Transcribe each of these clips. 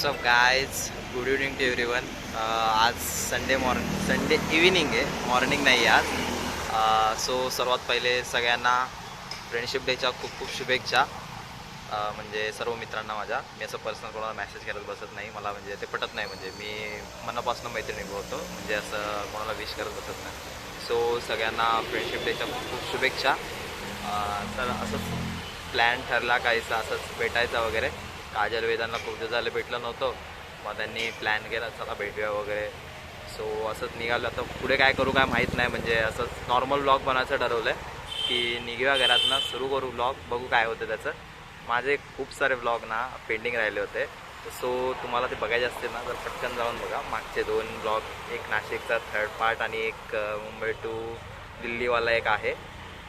What's up guys good evening to everyone आज Sunday morning Sunday evening आहे. Morning नाही आज. Uh, सो सर्वात पहिले सगळ्यांना फ्रेंडशिप डेच्या खूप खूप शुभेच्छा. Uh, म्हणजे सर्व मित्रांना माझ्या. मी असं पर्सनल कोणाला मेसेज करत बसत नाही. मला म्हणजे ते पटत नाही. म्हणजे मी मनापासून मैत्रिणी बोलतो म्हणजे असं कोणाला विश करत बसत नाही. सो सगळ्यांना फ्रेंडशिप डेच्या खूप खूप शुभेच्छा. Uh, तर असंच प्लॅन ठरला काहीसा. असंच भेटायचा वगैरे. काजल वेदांना खूप दिवस भेटलं नव्हतं. मग त्यांनी प्लॅन केला चला भेटूया वगैरे. सो असंच निघालं. आता पुढे काय करू काय माहीत नाही. म्हणजे असंच नॉर्मल ब्लॉग बनायचं ठरवलं आहे की निघूया घरातनं सुरू करू ब्लॉग बघू काय होतं त्याचं. माझे खूप सारे ब्लॉग ना पेंडिंग राहिले होते. सो तुम्हाला ते बघायचे असतील ना तर पटकन जाऊन बघा. मागचे दोन ब्लॉग एक नाशिकचा थर्ड पार्ट आणि एक मुंबई टू दिल्लीवाला एक आहे.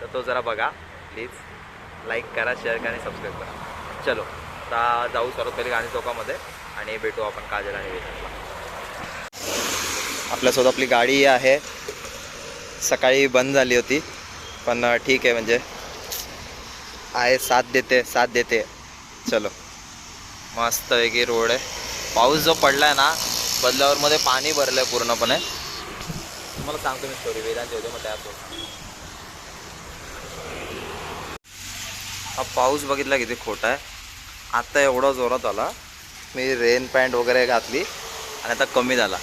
तर तो जरा बघा प्लीज लाईक करा शेअर करा आणि सबस्क्राईब करा. चलो. आता जाऊ सर्वात पहिले गांधी चौकामध्ये आणि भेटू आपण काजल आणि वेदांतला आपल्यासोबत आपली गाडी आहे. सकाळी बंद झाली होती पण ठीक आहे म्हणजे. आहे साथ देते साथ देते. चलो. मस्त वेगळी रोड आहे. पाऊस जो पडलाय ना बदलावरमध्ये पाणी भरलं आहे पूर्णपणे. तुम्हाला सांगतो मी स्टोरी वेदांत होते मग त्यात हा पाऊस बघितला किती खोटा आहे. आता एवढा जोरात आला. मी रेन पॅन्ट वगैरे घातली आणि आता कमी झाला.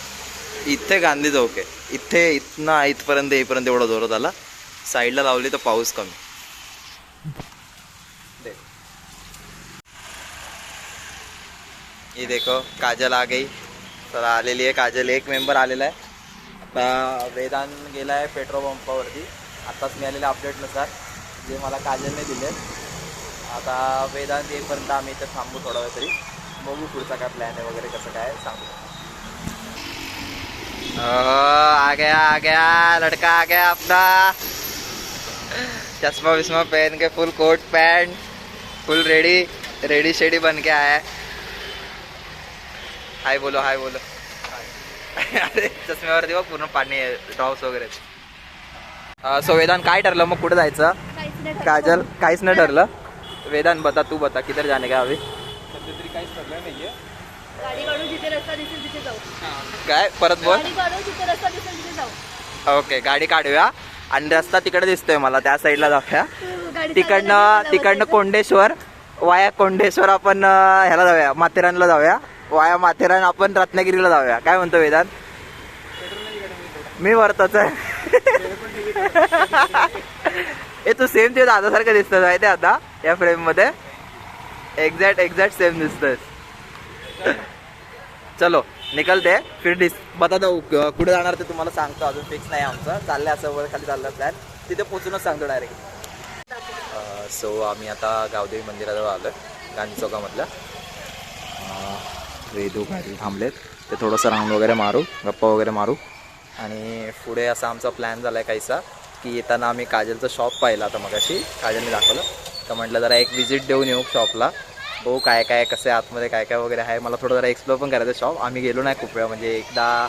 इथे गांधी चौक आहे. इथे इथनं इथपर्यंत येईपर्यंत एवढा जोरात आला. साईडला लावली तर पाऊस कमी. देख. ये देखो काजल आ गई. तर आलेली आहे काजल. एक मेंबर आलेला आहे. आता वेदान गेला आहे पेट्रोल पंपावरती आत्ताच मिळालेल्या अपडेटनुसार जे मला काजलने दिले आता वेदांत येईपर्यंत आम्ही इथे थांबू थोडा वेळ तरी. बघू पुढचा काय प्लॅन आहे वगैरे कसं काय सांगू. आ गया आ गया लड़का आ गया अपना. चश्मा विश्मा पहन के full coat pant full ready ready शेडी बन के आया है. हाय बोलो हाय बोलो. अरे चष्म्यावरती बघ पूर्ण पाणी ड्रॉप्स वगैरे सो वेदांत काय ठरलं? मग कुठे जायचं. काजल काहीच नाही ठरलं? वेदांत बता तू बता किधर जाने का अभी? गाडी काढू जिथे रस्ता दिसेल तिथे जाऊ. काय? परत बोल. गाडी काढू जिथे रस्ता दिसेल तिथे जाऊ. ओके गाडी काढूया. आणि रस्ता तिकडे दिसतोय मला त्या साईडला जाऊया. गाडी तिकडनं तिकडनं. कोंडेश्वर वाया कोंडेश्वर आपण अं, ह्याला जाऊया माथेरानला जाऊया. वाया माथेरान आपण रत्नागिरीला जाऊया. काय म्हणतो वेदांत मी वरतच आहे. ए तू सेम ते दादासारखं दिसतोय माहिती आहे आता या फ्रेममध्ये. एक्झॅक्ट एक्झॅक्ट सेम दिसतोय चलो निकलते. फिर डिस बता दो कुठे जाणार ते तुम्हाला सांगतो अजून फिक्स नाही आमचं. चाललंय असं वर खाली चाललं प्लॅन तिथे पोहोचूनच सांगतो डायरेक्ट सो आम्ही आता गावदेवी मंदिराजवळ आलो गांधी चौकामधल्या अं, वेदू गाडी थांबलेत. ते थोडंसं राऊंड वगैरे मारू गप्पा वगैरे मारू. आणि पुढे असा आमचा प्लॅन झाला आहे काहीसा. की येताना आम्ही काजलचं शॉप पाहिलं आता मगाशी. काजलने दाखवलं. तर म्हटलं जरा एक विजिट देऊन येऊ शॉपला हो काय काय कसं आहे आतमध्ये काय काय वगैरे आहे. मला थोडं जरा एक्सप्लोर पण करायचं शॉप आम्ही गेलो नाही खूप वेळा. म्हणजे एकदा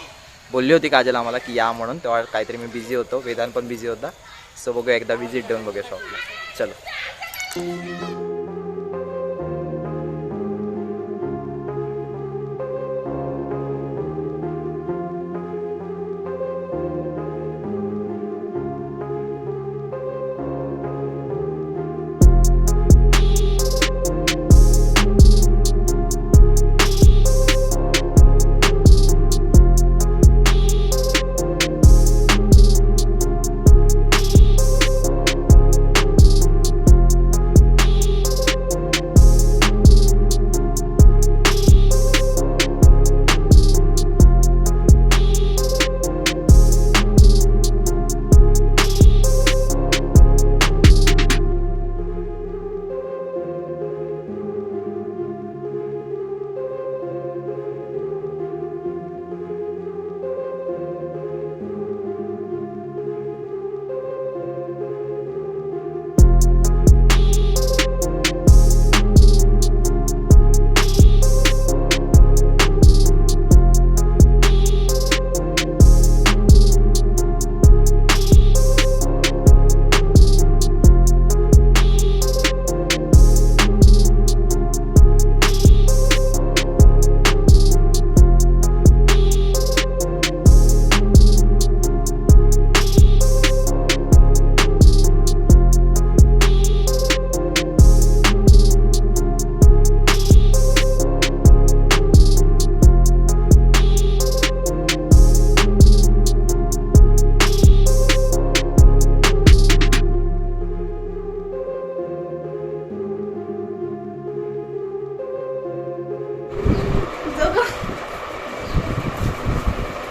बोलली होती काजल आम्हाला की या म्हणून. तेव्हा काहीतरी मी बिझी होतो. वेदांत पण बिझी होता. सो बघूया एकदा विजिट देऊन बघूया शॉपला चलो.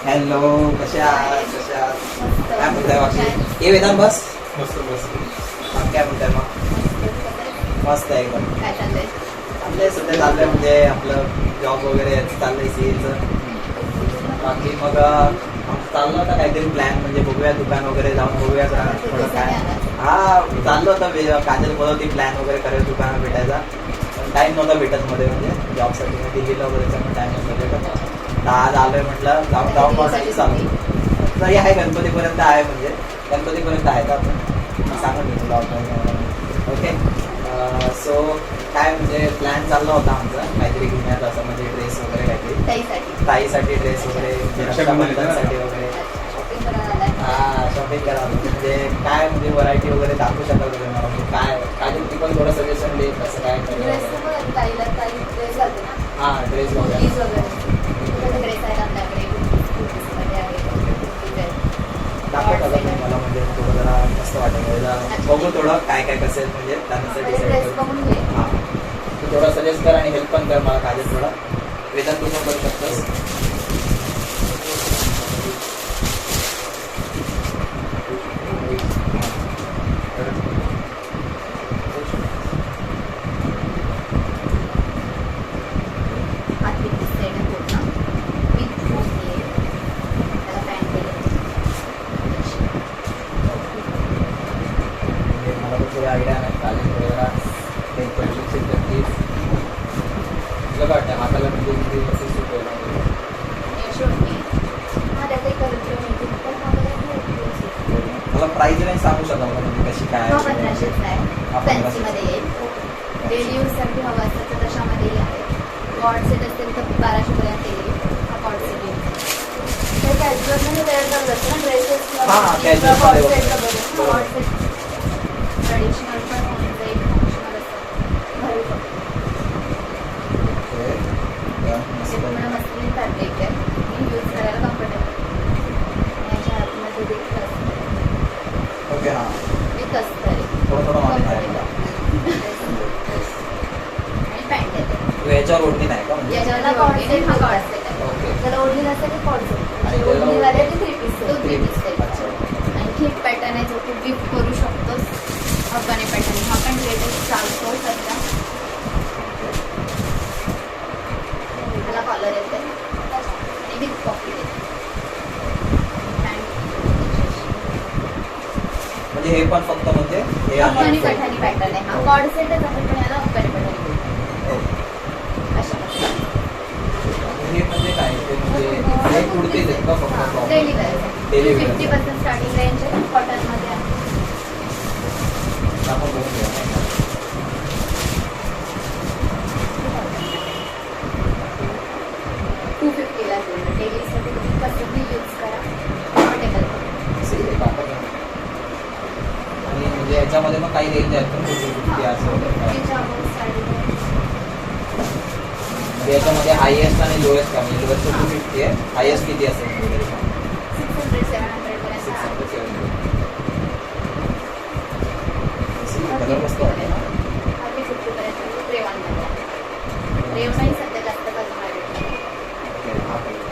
हॅलो कशा आहात? कशा आहात. काय म्हणताय बाकी? ये वेदांत बस. मस्त मस्त. बाकी काय म्हणताय मग? मस्त आहे एकदम. काय चाललंय? आपले सध्या चाललंय म्हणजे आपलं जॉब वगैरे चाललंय सीएचं बाकी मग चाललं होतं काहीतरी प्लॅन म्हणजे बघूया दुकान वगैरे जाऊन बघूया थोडं काय. हा चाललं होतं वे- काजल बोलत होती प्लॅन वगैरे करेल दुकानात भेटायचा पण टाईम नव्हता भेटत मध्ये म्हणजे जॉबसाठी मग दिल्लीला वगैरे टाईम नव्हता भेटत. आज आलोय म्हटलं जाऊन जाऊन पण चालू. तरी आहे गणपतीपर्यंत आहे म्हणजे. गणपतीपर्यंत आहे तर आपण सांगून घेऊ लॉकडाऊन ओके सो काय म्हणजे प्लॅन चालला होता आमचा? काहीतरी घेण्याचा असं म्हणजे ड्रेस वगैरे काहीतरी. ताईसाठी. ड्रेस वगैरे म्हणजे? रक्षाबंधनसाठी वगैरे. शॉपिंग करायला आलाय. हा शॉपिंग करा म्हणजे काय म्हणजे व्हरायटी वगैरे दाखवू शकाल तुम्ही मला म्हणजे काय काय तुम्ही पण थोडं सजेशन देईल कसं काय हा ड्रेस वगैरे ड्रेस आहे आपल्याकडे कुर्तीजमध्ये आहे कुर्तीज आहे. दाखवता का तुम्ही मला म्हणजे थोडं म्हणजे बघू थोडं काय काय कसं म्हणजे त्यानुसार डिसाईड करू. हा. तू थोडं सजेस्ट कर आणि हेल्प पण कर मला काजल थोडा. वेदांत तू पण करू शकतोस आतली दिसते ना पूर्ण विथ कुर्ती आहे त्याला पॅन्ट आहे म्हणजे मला पण थोडी आयडिया नाही काजल थोडं जरा काही क्वेश्चन तर प्लीज तुला काय वाटतं हाताला म्हणजे किती कसं सूट होईल यशवंती हा त्याचा एक कलर मिळते पण हा कलर मला प्राईज रेंज सांगू शकाल का म्हणजे कशी काय हा पंधराशेच आहे हा फॅन्सीमध्ये येईल डेली यूजसाठी हवा असेल तर तशामध्येही आहे कॉड सेट असेल तर बाराशेपर्यंत येईल हा कॉड सेट येईल तर कॅज्युअलमध्ये वेअर करत असतं ना ड्रेसेस हा, हा, casual मध्ये वगैरे. कॉड सेट ट्रेडिशनल पण होऊन जाईल फंक्शनल असतं घरी ते पूर्ण मस्लिन फॅब्रिक आहे आणि यूज करायला कम्फर्टेबल याच्या आतमध्ये देखील असतं ओके हां विथ अस्तर आहे थोडं थोडं माहिती आहे मला. आणि पॅन्ट येते तू याच्यावर ओढणी नाही का म्हणजे? याच्याला कॉड सेट हा कॉड सेट आहे ओके त्याला ओढणी नसतं की कॉड सेट ओढणी. वाले ते थ्री पीस तो थ्री पीस आणखी एक पॅटर्न आहे जो तू गिफ्ट करू शकतोस अफगाणी पॅटर्न हा पण लेटेस्ट चालतो सध्या. त्याला कॉलर येते. आणि विथ पॉकेट येते म्हणजे हे पण फक्त म्हणजे हे पॅटर्न आहे. हा कॉड सेटच आहे पण याला हे. म्हणजे काय? ते म्हणजे हे आहेत का फक्त? Daily wear. Fifty percent starting range आहे. कॉटनमध्ये. टू फिफ्टीला डेलीसाठी तुम्ही यूज करा. कम्फर्टेबल. आणि म्हणजे याच्यामध्ये मग काही रेंज आहेत पण असं? म्हणजे याच्यामध्ये हायएस्ट आणि लोएस्ट काय म्हणजे लोएस्ट टू फिफ्टी आहे. हायएस्ट किती असेल म्हणजे six hundred seven hundred six पर्यंत हंड्रेड सेवन कलर मस्त वाटते ना थर्टी फिफ्टी पर्यंत रेवणमध्ये रेवणही सध्या जास्त कस्टमाइज ओके, हा colour.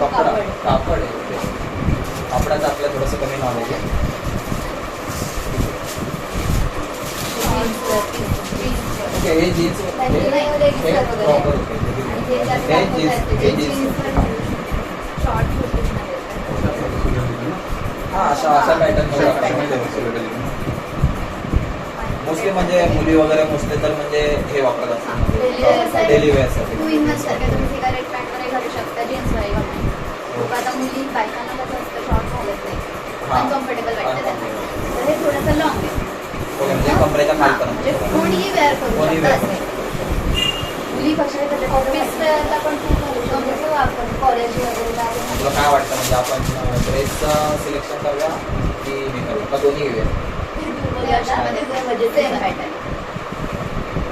कपडा कापड कापड आहे ओके. कापडाचं आपलं थोडंसं कमी नॉलेज आहे. ओके हे जीन्स नाही, नाही, leggings वगैरे. प्रॉपर ओके आणि जे जास्त हे दाखवतात जीन्स. ते हे jeans जीन्स. पण short कुर्तीजमध्ये येतात. हा अशा अशा पॅटर्न मोस्टली म्हणजे मुली वगैरे मोस्टली तर म्हणजे हे वापरत Daily wear असतात साठी. डेली वेअरसाठी अनकम्फर्टेबल वाटतं त्यांना. तर हे थोडंसं लॉंग आहे. म्हणजे कमरेच्या म्हणजे कोणीही वेअर करू शकतं मुली पण खूप शकतो आपण कॉलेज वगैरे. तुला काय वाटतं? म्हणजे आपण ड्रेसचं सिलेक्शन करूया की हे करूया? का दोन्ही घेऊया? म्हणजे पॅटर्न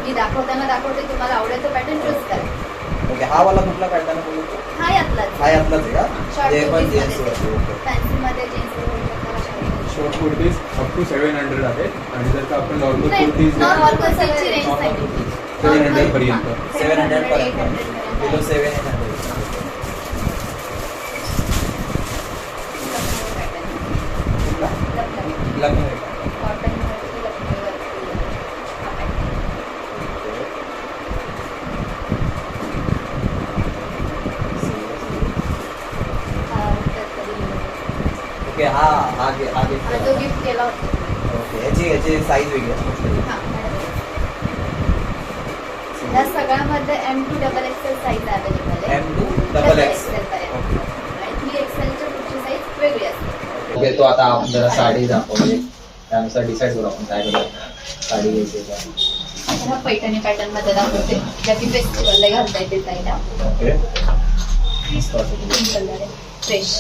मी दाखवताना दाखवते तुम्हाला आवडेल तो पॅटर्न चूज करा. ओके हा वाला कुठला पॅटर्न हा यातलाच. हा यातलाच आहे का? हे पण जीन्स ते. ओके फॅन्सीमध्ये जीन्स घालू शकता अशा short kurtis up to seven hundred आहे आणि जर का आपण नॉर्मल कुर्तीज नॉर्मल कुर्तीची रेंज नॉर्मल सांगितली. सेवन हंड्रेड पर्यंत सेवन हंड्रेड 700, पर्यंत 800 बिलो पर्यंत. सेवन हंड्रेड लग्न कॉटन ओके हा हा घे हा घे जो गिफ्ट केला होता ओके याची याची साईज वेगळी आहे हा, मॅडम. या सगळ्यामध्ये M to double XL size available आहे. एम टू डबल एक्स पर्यंत आणि थ्री एक्सेलच्या पुढची साईज वेगळी असते ओके तो आता आपण जरा साडी दाखवली त्यानुसार डिसाईड करू आपण काय करू साडी घ्यायची का? पैठणी पॅटर्नमध्ये दाखवते. ज्या की फेस्टिवलला घालता येते साईडला ओके मस्त वाटतं. पिंक कलर आहे. फ्रेश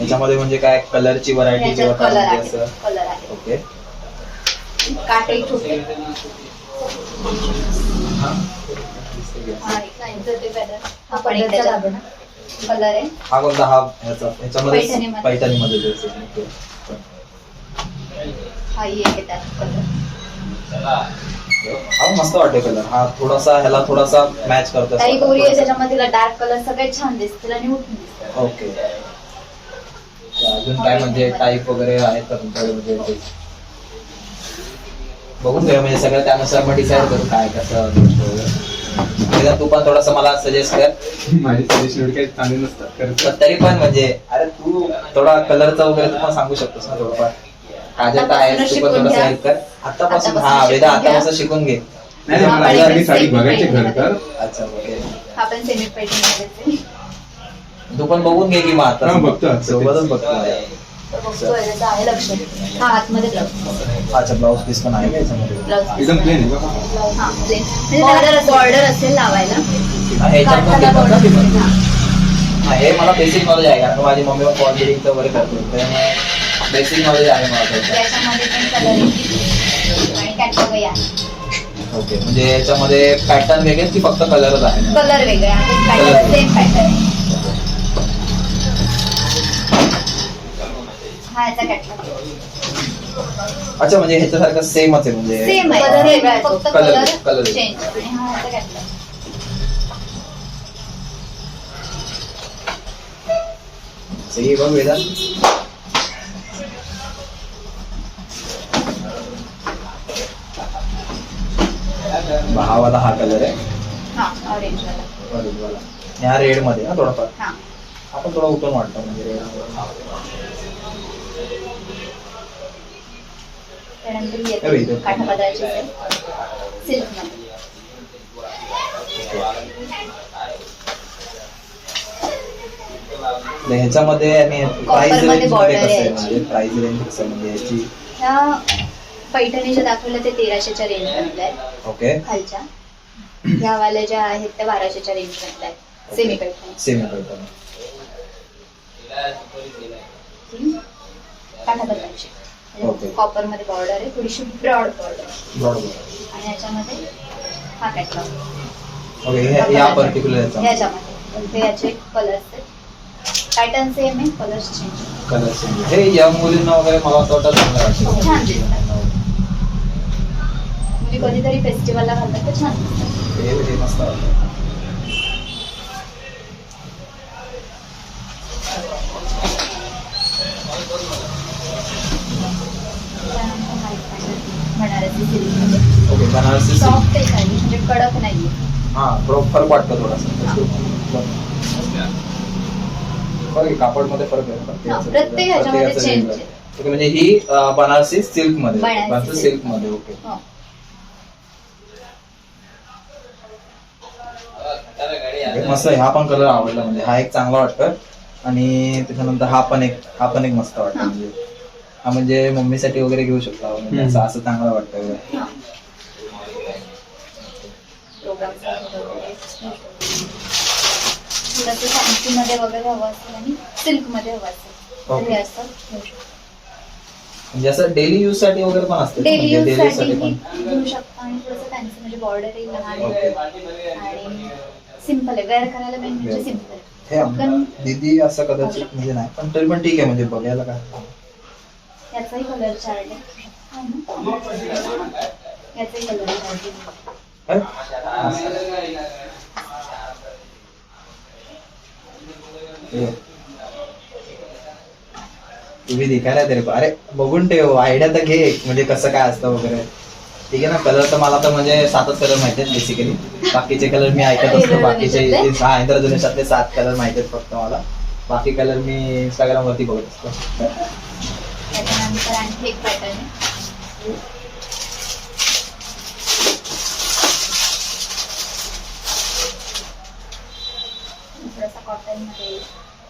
याच्यामध्ये म्हणजे काय? कलरची व्हरायटी किंवा काय असं? कलर आहे. ओके काटे छोटे. हा? हा. हा कलर आहे. हा कोणता हा ह्याचा ह्याच्यामध्ये पैठणीमध्ये. पैठणीमध्ये द्यायचं ओके हा एक कलर हा मस्त वाटतो कलर हा थोडासा ह्याला थोडासा मॅच करतो. काही गोरी आहे त्याच्यामध्ये तिला डार्क कलर सगळे छान दिसतील आणि उठून दिसतील. ओके अजून काय म्हणजे टाईप वगैरे आहेत का तुमच्याकडे? म्हणजे? बघून घेऊया म्हणजे सगळं त्यानुसार मग डिसाईड करू काय कसं तू पण थोडासा मला सजेस्ट कर. माझी सजेशन एवढी काही चांगली नसतात तरी पण म्हणजे अरे तू थोडा कलरचा वगैरे तू पण सांगू शकतोस ना थोडंफार. काजल तर आहेस तू पण थोडंसं. हेल्प कर. आतापासून हा वेदा. आतापासून शिकून घे. नाही नाही, मला पण आधी एक साडी same बघायची घर पैठणी तर. अच्छा ओके. पण सेमी पैठणी तू पण बघून घे की मग आता. हा, बघतो. सोबतच बघतो. आहे लक्ष हा आतमध्ये ब्लाऊज अच्छा ब्लाऊज पीस पण आहे का याच्यामध्ये? ब्लाऊज एकदम प्लेन आहे का? हा plain. म्हणजे बॉर्डर असेल. लावायला. हा, ह्याच्यात पण ती पण? हा. हा, हे मला बेसिक नॉलेज आहे कारण माझी मम्मी पण वगैरे करते. त्यामुळे बेसिक नॉलेज आहे मला त्याचं. याच्यामध्ये पण कलर येतील आणि कॅटलॉगही आहे. ओके म्हणजे याच्यामध्ये पॅटर्न वेगळे की फक्त कलरच आहे? कलर वेगळे आहे. Colour. सेम पॅटर्न हा याचा कॅटलॉग. अच्छा म्हणजे ह्याच्यासारखं सेमच आहे म्हणजे सेम आहे. हा. फक्त Colour- कलर colour. चेंज आणि हा याचा कॅटलॉग. सही आहे बघ वेदा वाला कलर आहे. हा ऑरेंज वाला. Orange वाला. रेडमध्ये ना थोडाफार. हा. आपण थोडा उठून वाटतो म्हणजे red त्यानंतर येते. काठापदराची ह्याच्यामध्ये आणि प्राइस रेंजमध्ये कसं आहे. आहे? म्हणजे प्राइस रेंज कसं आहे म्हणजे याची? ह्या पैठणी ज्या दाखवल्या ते तेराशेच्या रेंज मधल्या आहेत. ओके खालच्या. ह्या वाल्या ज्या आहेत त्या बाराशेच्या रेंज मधल्या आहेत. सेमी पैठणी. सेमी पॅटर्न काठापदराची कॉपरमध्ये बॉर्डर आहे थोडीशी ब्रॉड बॉर्डर ब्रॉड आणि याच्यामध्ये हा कॅटलॉग ओके ह्या- या पर्टिक्युलर याचा. ह्याच्यामध्ये ते याचे कलर्स आहेत. पॅटर्न सेम आहे कलर्स चेंज कलर हे या मुलींना वगैरे मला असं वाटतं चांगलं वाटतं. छान दिसतात. म्हणजे कधीतरी फेस्टिवलला घालतात तर छान दिसतात. हे हे मस्त वाटतं. बनारसी. सॉफ्ट आहे साडी म्हणजे कडक नाहीये हा थोडं फरक वाटतं थोडासा. बघ कापडमध्ये फरक आहे. प्रत्येक ह्याच्यामध्ये आहे. ओके म्हणजे ही बनारसी सिल्कमध्ये बनारसी. सिल्क. मध्ये ओके. हो. ओके, मस्त हा पण कलर आवडला म्हणजे. हा एक चांगला वाटतं आणि त्याच्यानंतर हा पण एक हा पण एक मस्त वाटतं हा. म्हणजे. हा म्हणजे मम्मीसाठी वगैरे घेऊ शकतो. आपण. म्हणजे असं असं चांगलं वाटतं वगैरे. हा. प्रोग्रामसाठी वगैरे. थोडंसं फॅन्सी मध्ये वगैरे हवं असेल आणि सिल्कमध्ये हवं असेल तर ओके. हे असं घेऊ शकतो. म्हणजे असं डेली यूजसाठी वगैरे पण असते डेली यूजसाठी ही घेऊ शकता आणि थोडंसं फॅन्सी म्हणजे बॉर्डर लहान ओके. आणि सिंपल आहे वेअर करायला मेन म्हणजे सिंपल आहे हे आम- दीदी असं कदाचित म्हणजे नाही पण तरी पण ठीक आहे म्हणजे बघायला काय याचाही कलर चार्ट आहे हा ना? याचाही कलर चार्ट आहे? हे. तुम्ही दिखायला तरी पण. अरे बघून ठेव आयडिया तर घे म्हणजे कसं काय असतं वगैरे ठीक आहे ना कलर तर मला तर म्हणजे सातच कलर माहिती आहेत बेसिकली बाकीचे कलर मी ऐकत असतो बाकीचे इंद्रधनुष्यातले? ते- हा इंद्रधनुष्यातले सात कलर माहिती आहेत फक्त मला बाकी कलर मी इंस्टाग्राम वरती बघत असतो त्याच्यानंतर आणखी एक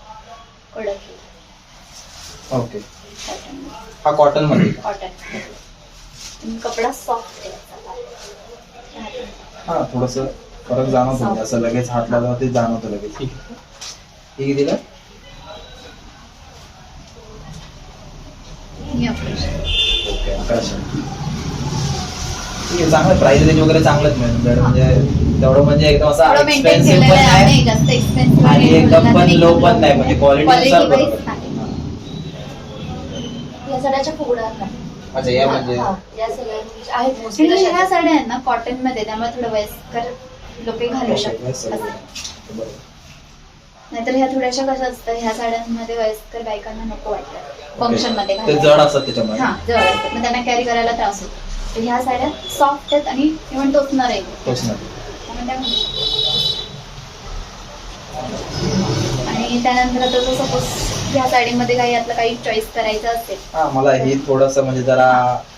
पॅटर्न आहे. थोडासा कॉटनमध्ये कडक ओके हा कॉटनमध्ये कॉटन कपडा सॉफ्ट आहे. हा थोडस फरक जाणवतो. म्हणजे असं लगेच हात लावल्यावर ते जाणवतं लगेच. ठीक आहे. दिलं? ओके अकराशे. ठीक आहे चांगलं प्राइस रेंज वगैरे चांगलंच मिळेल. म्हणजे तेवढं म्हणजे एकदम असा थोडं मेंटेन एक्सपेन्सिव्ह केलेलं पण आहे नाही. नाही जास्त आणि एकदम पण लो पण नाही म्हणजे क्वालिटी नुसार बरोबर या साड्याच्या फुगड्या नाही अच्छा या म्हणजे हा, या सगळ्या म्हणजे आहेत. ह्या साड्या आहेत ना कॉटनमध्ये त्यामुळे थोडं वयस्कर लोक घालू शकतात. वयस्कर. असं. बरोबर. नाहीतर ह्या थोड्याशा कशा असतात ह्या साड्यांमध्ये वयस्कर बायकांना नको वाटतात फंक्शनमध्ये ते घालायला. जड असतात त्याच्यामुळे हा जड असतात. मग त्यांना कॅरी करायला त्रास होतो. तर ह्या साड्या सॉफ्ट आहेत आणि इव्हन टोचणार आहे घालू. आणि त्यानंतर आता जर सपोज ह्या साडीमध्ये काही यातलं काही चॉईस करायचं असेल. हा मला ही थोडस म्हणजे जरा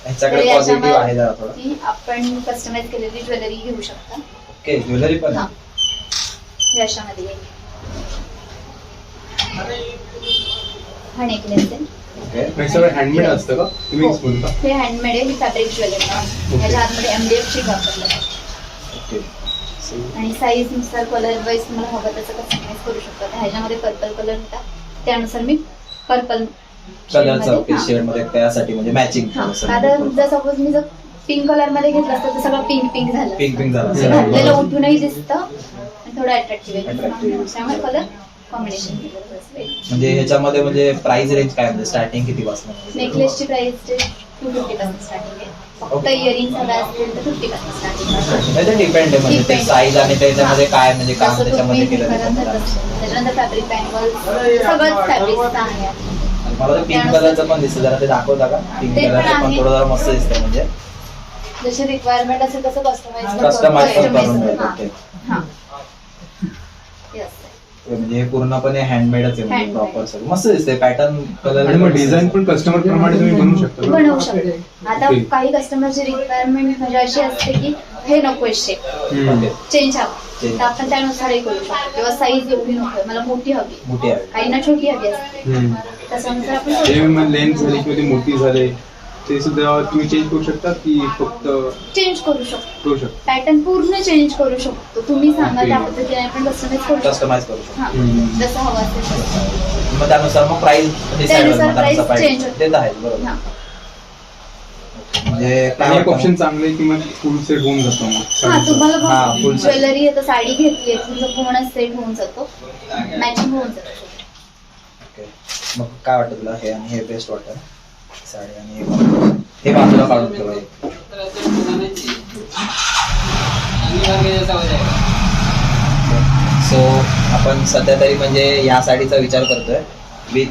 ह्याच्याकडे पॉझिटिव्ह आहे जरा थोडं. ती आपण कस्टमाइज केलेली ज्वेलरी घेऊ शकता. ओके ज्वेलरी पण हा आहे. हे. अशामध्ये येईल हा नेकलेस आहे ओके. हे सगळं हँडमेड असतं का? तुम्ही हो. बोलता हे हँडमेड आहे ही फॅब्रिक ज्वेलरी ह्याच्या आतमध्ये एमडीएफ वापरलं आहे. ओके. आणि साईजनुसार कलर वाईज तुम्हाला हवं तसं कस्टमाइज करू शकता. ह्याच्यामध्ये पर्पल कलर होता. त्यानुसार मी पर्पल कलरचा मध्ये त्यासाठी म्हणजे मॅचिंग आता जर सपोज मी जर पिंक कलरमध्ये घेतलं असतं तर सगळं पिंक पिंक झालं पिंक पिंक झाला. घातलेलं. उठूनही दिसतं आणि थोडं अट्रॅक्टिव्ह. त्यामुळे कलर कॉम्बिनेशन म्हणजे ह्याच्यामध्ये म्हणजे प्राइस रेंज काय म्हणजे स्टार्टिंग किती पासून नेकलेसची प्राइस टू फिफ्टी पासून स्टार्टिंग आहे फक्त Okay. इयरिंग हव्या असतील तर फिफ्टी पासून स्टार्टिंग आहे ते डिपेंड आहे म्हणजे ते Depend. साईज आणि त्याच्यामध्ये काय म्हणजे काम त्याच्यामध्ये केलं त्याच्यामध्ये. तसं. त्याच्यानंतर फॅब्रिक बँगल सगळंच फॅब्रिकचं आहे आणि मला ते पिंक कलरचं पण दिसतं जरा ते दाखवता का पिंक ते पण कलरचं पण आहे. थोडं जरा मस्त दिसतं म्हणजे जशी रिक्वायरमेंट असेल तसं कस्टमाइज कस्टमाइज पण करून ते. म्हणजे हे पूर्णपणे हँडमेडच आहे म्हणजे. प्रॉपर सगळं. मस्त दिसतंय पॅटर्न कलर आणि मग डिझाईन पण कस्टमर प्रमाणे तुम्ही बनवू शकता? बनवू शकतो. आता Okay. काही कस्टमरची रिक्वायरमेंट म्हणजे अशी असते की हे नको शेप हम्म. चेंज हवा. Change. तर आपण त्यानुसारही करू शकतो. किंवा साईज एवढी नको मला मोठी हवी. मोठी आहे काहींना छोटी हवी असते. हम्म. त्याच्यानुसार आपण ते करू मग लेन्थ झाली किंवा ती मोठी झाले ते सुद्धा तुम्ही चेंज करू शकता की फक्त चेंज करू शकतो करू शकता पॅटर्न पूर्ण चेंज करू शकतो तुम्ही सांगा. त्या पद्धतीने आपण कस्टमाइज करू शकतो कस्टमाइज करू शकतो हा हम्म. जसं हवं असेल तसं. मग त्यानुसार मग प्राइस त्यानुसार price change होते. देत आहेत बरोबर हा. म्हणजे काय आणि एक वाटतं ऑप्शन? चांगलं आहे की मग फुल सेट होऊन जातो हा मग तुम्हाला हा, full set. ज्वेलरी आता साडी घेतली तुमचं पूर्ण सेट होऊन जातो मॅचिंग होऊन जातो. मग काय वाटतं तुला हे आणि हे बेस्ट वाटतं साडी आणि हे बाजूला काढून ठेवा. सो आपण सध्या तरी म्हणजे या साडीचा विचार करतोय. विथ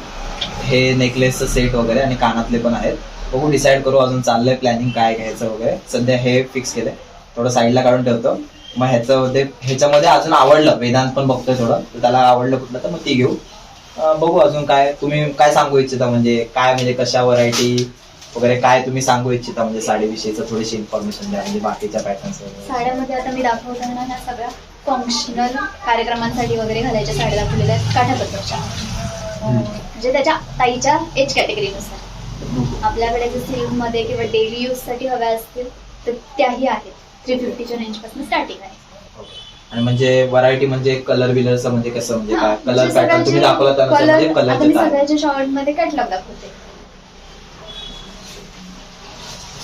हे नेकलेसचं सेट वगैरे आणि कानातले पण आहेत. बघू डिसाईड करू अजून चाललंय प्लॅनिंग काय घ्यायचं वगैरे. सध्या हे फिक्स केलंय. थोडं साईडला काढून ठेवतो. मग ह्याचं ह्याच्यामध्ये अजून आवडलं. वेदांत पण बघतोय थोडं. तर त्याला आवडलं कुठलं तर मग ती घेऊ. बघू अजून काय तुम्ही काय सांगू इच्छिता? म्हणजे काय म्हणजे कशा व्हरायटी वगैरे काय तुम्ही सांगू इच्छिता? म्हणजे साडीविषयीचं थोडीशी इन्फॉर्मेशन द्या म्हणजे बाकीच्या पॅटर्न्स वगैरे. साड्यामध्ये आता मी दाखवताना ह्या सगळ्या फंक्शनल कार्यक्रमांसाठी वगैरे घालायच्या साड्या दाखवलेल्या आहेत काठापत्राच्या. अं, म्हणजे त्याच्या ताईच्या एज कॅटेगरीनुसार आपल्याकडे जर सिल्कमध्ये किंवा डेली यूजसाठी हव्या असतील तर त्याही आहेत. थ्री फिफ्टीच्या रेंजपासून स्टार्टिंग आहे. आणि म्हणजे व्हरायटी म्हणजे कलर बिलरचं म्हणजे कसं म्हणजे काय? कलर म्हणजे पॅटर्न तुम्ही दाखवला colour- म्हणजे आता कलरचे मी काय सगळ्याच्या शॉर्टमध्ये कॅटलॉग दाखवते.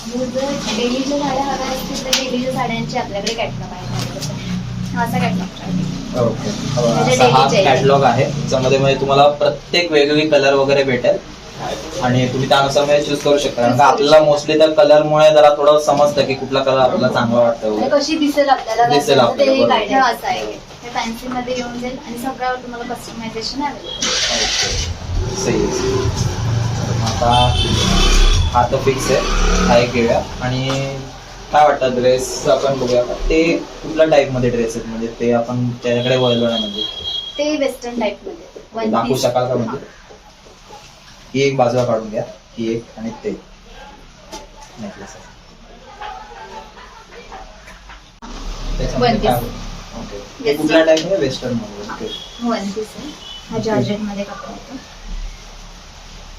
डेलीच्या साड्या हव्या असतील तर डेलीच्या साड्यांचे आपल्याकडे कॅटलॉग आहे. हा असा कॅटलॉग ओके म्हणजे हा daily चे. कॅटलॉग आहे. त्याच्यामध्ये म्हणजे तुम्हाला प्रत्येक वेगवेगळी कलर वगैरे भेटेल. आणि तुम्ही त्यानुसार चूज करू शकता. कारण का आपल्याला मोस्टली त्या कलरमुळे जरा थोडं समजतं की कुठला कलर आपल्याला चांगला वाटतं म्हणजे. कशी दिसेल आपल्याला दिसेल आपल्याला, असं आहे. हे फॅन्सी मध्ये येऊन जाईल आणि सगळ्यावर तुम्हाला कस्टमायझेशन अवेलेबल ओके. सही आहे, सही आहे. आता हा तर फिक्स आहे. हा एक घेऊया. आणि काय वाटतं ड्रेस आपण बघूया? ते कुठल्या टाईपमध्ये ड्रेस आहेत? म्हणजे ते आपण त्याच्याकडे वळलो नाही म्हणजे. ते वेस्टर्न टाइपमध्ये. दाखवू. शकाल का म्हणजे? ही एक बाजूला काढून घ्या ही एक आणि ते. नेकलेस. ओके. टाईप वेस्टर्नमध्ये ओके वन पीस आहे? हा जॉर्जेटमध्ये कपडा येतो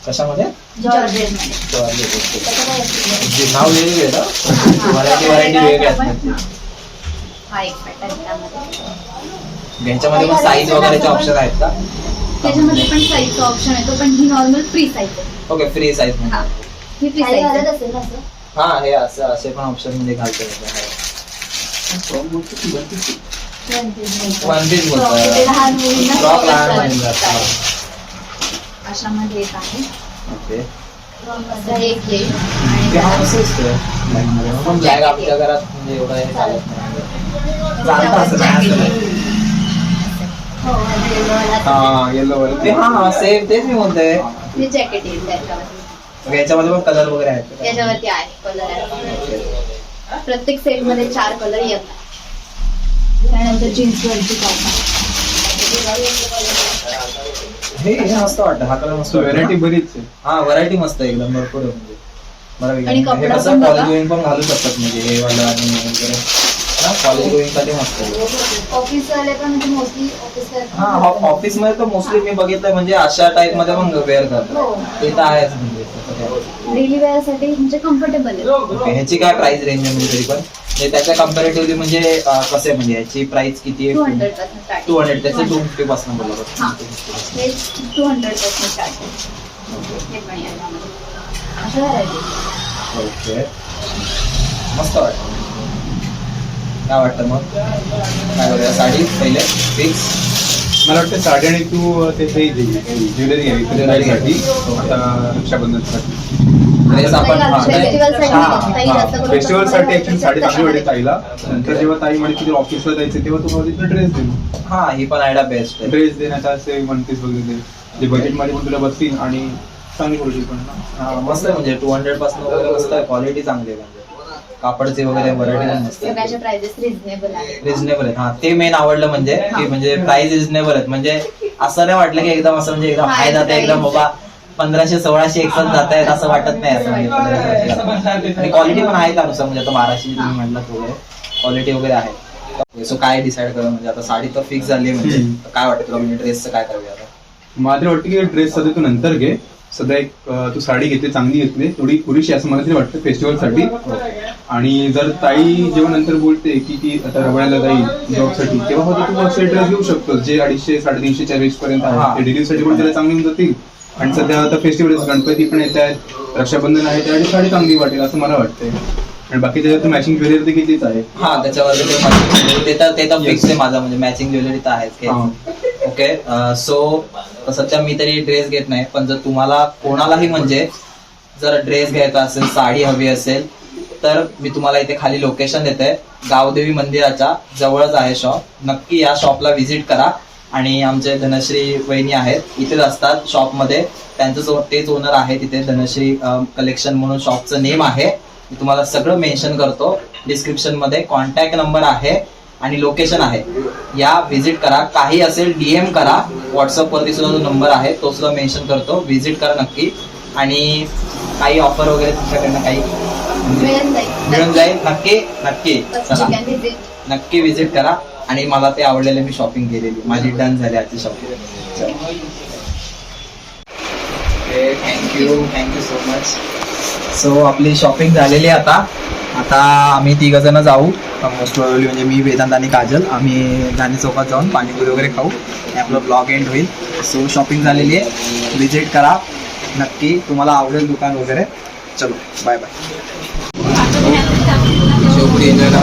कशामध्ये? जॉर्जेटमध्ये असतं? नाव वेगळे ना? हा, व्हरायटी हा, व्हरायटी वेगळ्या आपण- असतात हा एक पॅटर्न त्यामध्ये. यांच्यामध्ये पण साईज वगैरेचे ऑप्शन आहेत का? त्याच्यामध्ये पण साईजचा ऑप्शन येतो पण ही नॉर्मल फ्री साईज आहे. ओके फ्री साईज हा. मध्ये ही फ्री साईज आहे. असेल ना असं? हा हे असं असे पण ऑप्शन मध्ये घालतो मिळतो. वन पीस Frock ते लहान मुलींना frock लहान मुलींना असतात. अशामध्ये एक आहे. ओके असं एक येईल आणि ते हा त्याला- कसं असतं पण ब्लॅक आपल्या घरात म्हणजे एवढं हे चालत नाही. चालतं असं नाही असं नाही. हो, वाला येलो ते. हा हा सेम तेच मी म्हणतोय. हे जॅकेट येईल त्याच्यावरती. याच्यामध्ये पण कलर वगैरे आहेत. का? त्याच्यावरती आहे कलर आहे. प्रत्येक सेटमध्ये चार कलर येतात. त्यानंतर जीन्स वरची हे हे मस्त वाटतं. हा कलर मस्त व्हरायटी व्हरायटी बरीच आहे. हा व्हरायटी मस्त आहे एकदम भरपूर आहे. म्हणजे मला आणि वेगळं- हे कपडा कसं पण बघा. कॉलेज पण घालू शकतात. म्हणजे हे वाला आणि हे वगैरे. हा कॉलेज गोईंगसाठी मस्त. आहे ऑफिस वाले पण म्हणजे मोस्टली ऑफिस हा ऑफिसमध्ये तर मोस्टली मी बघितलंय म्हणजे अशा टाइपमध्ये पण वेअर हो. करतात ते तर आहेच म्हणजे. डेली वेअरसाठी म्हणजे कम्फर्टेबल आहे. ओके ह्याची काय प्राइस रेंज आहे म्हणजे तरी पण? म्हणजे त्याच्या कम्पॅरेटिव्हली म्हणजे अं, कसं आहे म्हणजे ह्याची प्राइस किती टू आहे हंड्रेडपासून स्टार्ट टू हंड्रेड त्याचे टू फिफ्टी पासून हा. बोलतो हे टू हंड्रेडपासून स्टार्ट हे पण आहे याच्यामध्ये. अशा व्हरायटी ओके मस्त वाटतं काय वाटतं मग? काय करूया साडी पहिले फिक्स मला वाटतं साडी आणि तू ते हे ज्वेलरी घ्यावी Jewelry साठी घ्यावी. आता रक्षाबंधनसाठी. ड्रेस आपण हा, हा, ताई हा. जास्त करून ऍक्च्युली साडी चांगली वाटेल. ताईला. नंतर जेव्हा ताई म्हणे की ऑफिसला जायचं तेव्हा तुम्हाला तिथं ड्रेस देईल. हा ही पण आयडिया बेस्ट आहे. ड्रेस देण्यात असे वन पीस वगैरे जे बजेटमध्ये पण तुला बसतील आणि चांगली क्वालिटी पण. हा, मस्त आहे म्हणजे टू हंड्रेडपासून वगैरे मस्त आहे. क्वालिटी चांगली आहे. म्हणजे कापडची वगैरे व्हरायटी पण प्राइजेस रिझनेबल आहे रिझनेबल आहेत. हा ते मेन आवडलं म्हणजे की म्हणजे प्राइस रिझनेबल आहेत. म्हणजे असं नाही वाटलं की एकदम असं म्हणजे एकदम हाय जाते एकदम बाबा पंधराशे सोळाशे एकसाथ जात आहेत असं वाटत नाही असं म्हणजे क्वालिटी पण आहे त्यानुसार म्हणजे आता बाराशे तुम्ही म्हटलं वगैरे क्वालिटी वगैरे आहे. सो काय डिसाईड करू? म्हणजे आता साडी तर फिक्स झाली आहे म्हणजे. काय वाटतं तुला? म्हणजे ड्रेसचं काय करूया आता? मला तरी वाटतं की ड्रेस सध्या तू नंतर घे. सध्या एक तू साडी घेतली चांगली घेतली थोडी पुरेशी असं मला तरी वाटतं फेस्टिवलसाठी. आणि जर ताई जेव्हा नंतर बोलते की ती आता रवळ्याला जाईल जॉबसाठी तेव्हा फक्त तू असे ड्रेस घेऊ शकतो. जे अडीचशे साडेतीनशे चाळीस पर्यंत. आहे. ते डेली साठी पण त्याला चांगली जातील आणि सध्या आता फेस्टिवल गणपती पण येत आहेत रक्षाबंधन आहे त्यासाठी साडी चांगली वाटेल असं मला वाटतंय. आणि बाकी त्याच्यात मॅचिंग ज्वेलरी तर कितीच आहे. हा त्याच्यावर ते तर ते तर फिक्स आहे माझा म्हणजे मॅचिंग ज्वेलरी तर आहेच. ओके सो सध्या मी तरी ड्रेस घेत नाही पण जर तुम्हाला कोणालाही म्हणजे जर ड्रेस घ्यायचा असेल साडी हवी असेल तर मी तुम्हाला इथे खाली लोकेशन देते. गावदेवी मंदिराच्या जवळच आहे शॉप नक्की या शॉपला व्हिजिट करा. आणि आमचे धनश्री वहिनी आहेत इथेच असतात शॉपमध्ये त्यांचं जो तेच ओनर आहे तिथे धनश्री कलेक्शन म्हणून शॉपचं नेम आहे. मी तुम्हाला सगळं मेन्शन करतो. डिस्क्रिप्शनमध्ये कॉन्टॅक्ट नंबर आहे आणि लोकेशन आहे. या व्हिजिट करा. काही असेल डीएम करा. व्हॉट्सअपवरती सुद्धा जो नंबर आहे तो सुद्धा मेन्शन करतो. व्हिजिट करा नक्की. आणि काही ऑफर वगैरे तुमच्याकडनं काही मिळून जाईल. मिळून जाईल. नक्की नक्की. चला. नक्की व्हिजिट करा. आणि मला ते आवडलेले मी शॉपिंग केलेली. माझी डन झाली आजची shopping thank you thank you so much so आपली शॉपिंग झालेली आहे आता. आता आम्ही तिघ जण जाऊ मोस्ट प्रोबेबली म्हणजे मी वेदांत आणि काजल आम्ही गांधी चौकात जाऊन पाणीपुरी वगैरे खाऊ. आणि आपलं ब्लॉग एंड होईल. सो शॉपिंग झालेली आहे. व्हिजिट करा. नक्की. तुम्हाला आवडेल दुकान वगैरे. चलो. बाय बाय കൂടി കഴിഞ്ഞാൽ